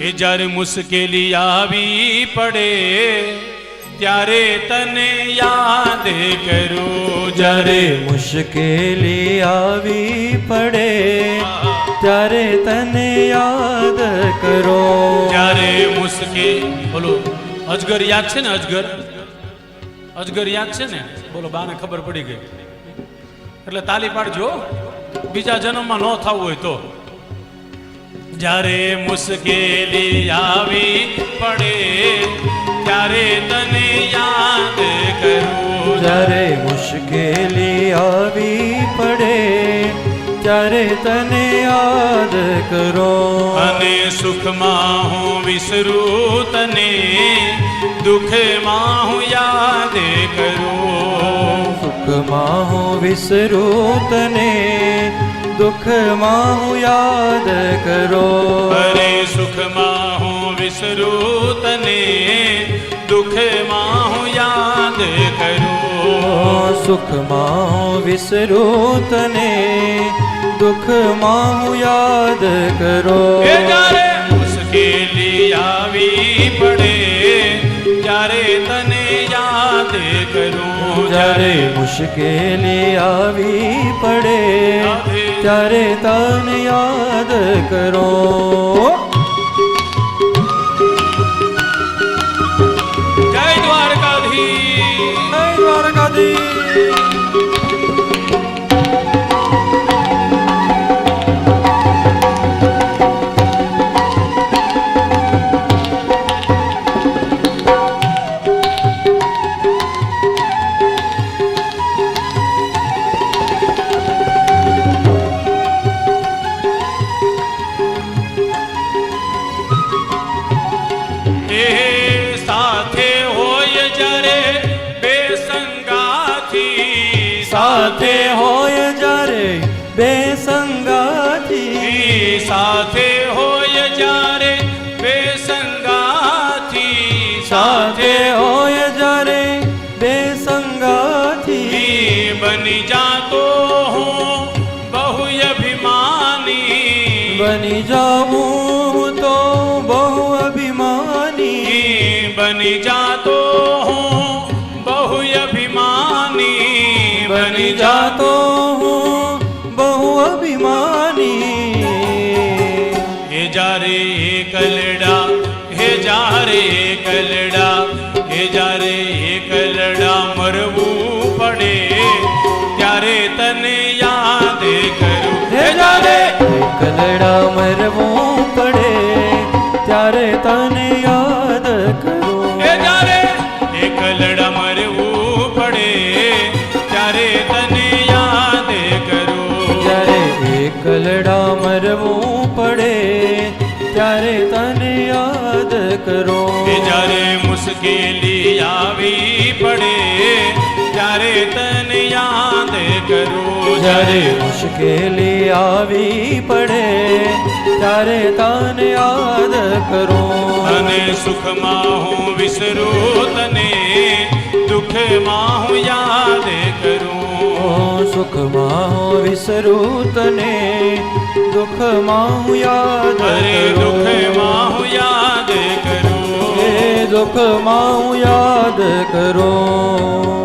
એ જ્યારે મુશ્કેલી આવી પડે ત્યારે તને યાદ કરું. જ્યારે મુશ્કેલી આવી પડે ત્યારે તને યાદ કરો. જ્યારે મુશ્કેલ બોલો અજગર યાદ છે ને અજગર? અજગર યાદ છે ને? બોલો બાને ખબર પડી ગઈ. એટલે તાલી પાડજો બીજા જન્મમાં ન થવું હોય તો. જ્યારે મુશ્કેલી આવી પડે ત્યારે તને યાદ કરું. જ્યારે મુશ્કેલી આવી પડે ત્યારે તને યાદ કરો. અને સુખમાં હું વિસરું તને દુઃખમાં હું યાદ કરું. સુખમાં હું વિસરું તને દુઃખમાં હું યાદ કરો. અરે સુખમાં હું વિસરું તને દુઃખમાં હું યાદ કરું. સુખમાં હું વિસરું તને દુઃખમાં હું યાદ કરો. જ્યારે મુશ્કેલી આવી પડે જ્યારે તને યાદ કરું. જ્યારે મુશ્કેલી આવી પડે ત્યારે તને યાદ કરો. જય દ્વારકાધી જય દ્વારકાધીશ. હોય જ્યારે બે સંગાથી સાથે હોય જ્યારે બે સંગાથી સાથે હોય જ્યારે બે સંગાથી સાથે હોય જ્યારે બે સંગાથી બની જાતો હું બહુ અભિમાની બની જાવું તો બની જાતો હું બહુ અભિમાની હે જારે કલડા હે જારે કલડા હે જારે કલડા મરવું પડે ત્યારે તને યાદ કરું હે જ્યારે કલડા મરવું પડે ત્યારે તને યાદ ત્યારે તને યાદ કરો. જ્યારે મુશ્કેલી આવી પડે જ્યારે તને યાદ કરો. જ્યારે મુશ્કેલી આવી પડે ત્યારે તને યાદ કરો. અને સુખમાં હું વિસરું તને દુઃખમાં હું યાદ કરું. સુખમાં હું વિસરું તને દુઃખમાં હું યાદ અરે દુઃખ દુઃખમાં હું યાદ કરું. એ દુઃખમાં હું યાદ કરું.